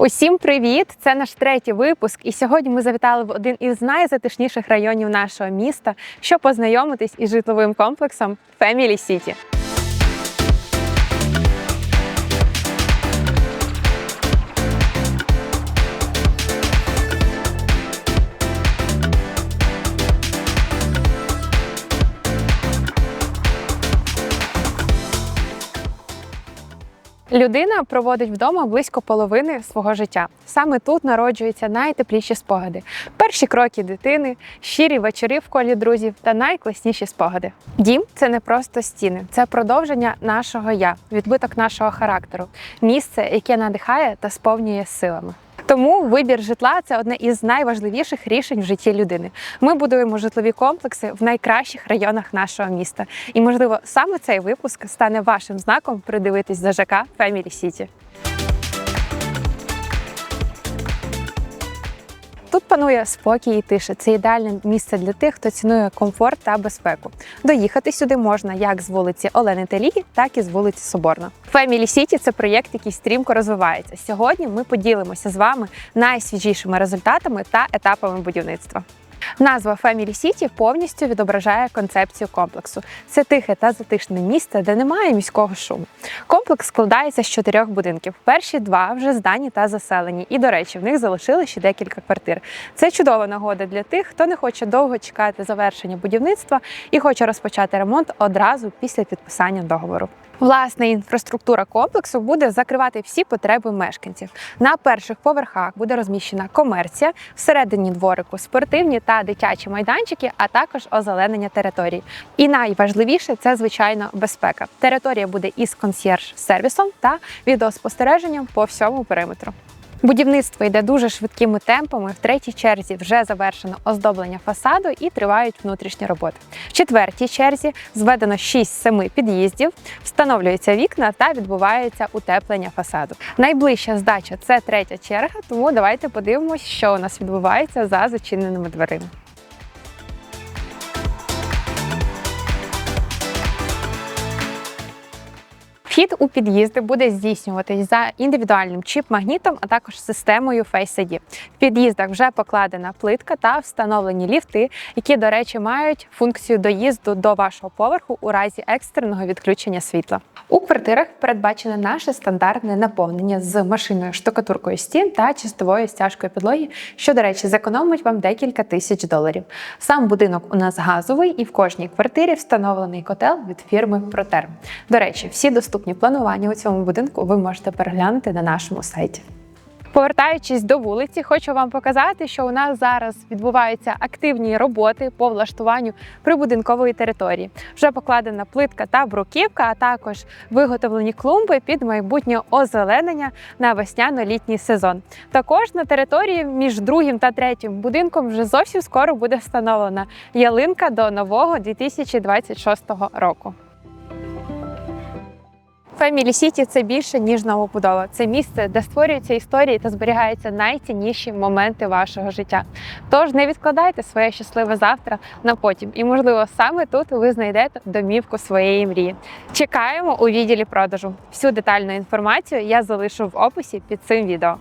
Усім привіт! Це наш третій випуск, і сьогодні ми завітали в один із найзатишніших районів нашого міста, щоб познайомитись із житловим комплексом Family City. Людина проводить вдома близько половини свого життя. Саме тут народжуються найтепліші спогади, перші кроки дитини, щирі вечори в колі друзів та найкласніші спогади. Дім це не просто стіни, це продовження нашого я, відбиток нашого характеру, місце, яке надихає та сповнює силами. Тому вибір житла це одне із найважливіших рішень в житті людини. Ми будуємо житлові комплекси в найкращих районах нашого міста. І, можливо, саме цей випуск стане вашим знаком придивитись за ЖК Family City. Панує спокій і тиша. Це ідеальне місце для тих, хто цінує комфорт та безпеку. Доїхати сюди можна як з вулиці Олени Телії, так і з вулиці Соборна. Family City – це проєкт, який стрімко розвивається. Сьогодні ми поділимося з вами найсвіжішими результатами та етапами будівництва. Назва Family City повністю відображає концепцію комплексу. Це тихе та затишне місце, де немає міського шуму. Комплекс складається з чотирьох будинків. Перші два вже здані та заселені. І, до речі, в них залишили ще декілька квартир. Це чудова нагода для тих, хто не хоче довго чекати завершення будівництва і хоче розпочати ремонт одразу після підписання договору. Власна інфраструктура комплексу буде закривати всі потреби мешканців. На перших поверхах буде розміщена комерція, всередині дворику спортивні та дитячі майданчики, а також озеленення території. І найважливіше це звичайно безпека. Територія буде із консьєрж-сервісом та відеоспостереженням по всьому периметру. Будівництво йде дуже швидкими темпами. В третій черзі вже завершено оздоблення фасаду і тривають внутрішні роботи. В четвертій черзі зведено 6-7 під'їздів, встановлюються вікна та відбувається утеплення фасаду. Найближча здача це третя черга, тому давайте подивимось, що у нас відбувається за зачиненими дверима. Вхід у під'їзди буде здійснюватись за індивідуальним чіп-магнітом, а також системою Face ID. В під'їздах вже покладена плитка та встановлені ліфти, які, до речі, мають функцію доїзду до вашого поверху у разі екстреного відключення світла. У квартирах передбачене наше стандартне наповнення з машиною штукатуркою стін та чистовою стяжкою підлоги, що, до речі, зекономить вам декілька тисяч доларів. Сам будинок у нас газовий, і в кожній квартирі встановлений котел від фірми Протерм. До речі, всі доступні планування у цьому будинку ви можете переглянути на нашому сайті. Повертаючись до вулиці, хочу вам показати, що у нас зараз відбуваються активні роботи по влаштуванню прибудинкової території. Вже покладена плитка та бруківка, а також виготовлені клумби під майбутнє озеленення на весняно-літній сезон. Також на території між другим та третім будинком вже зовсім скоро буде встановлена ялинка до нового 2026 року. Family City – це більше ніж новобудова. Це місце, де створюються історії та зберігаються найцінніші моменти вашого життя. Тож не відкладайте своє щасливе завтра на потім, і можливо саме тут ви знайдете домівку своєї мрії. Чекаємо у відділі продажу. Всю детальну інформацію я залишу в описі під цим відео.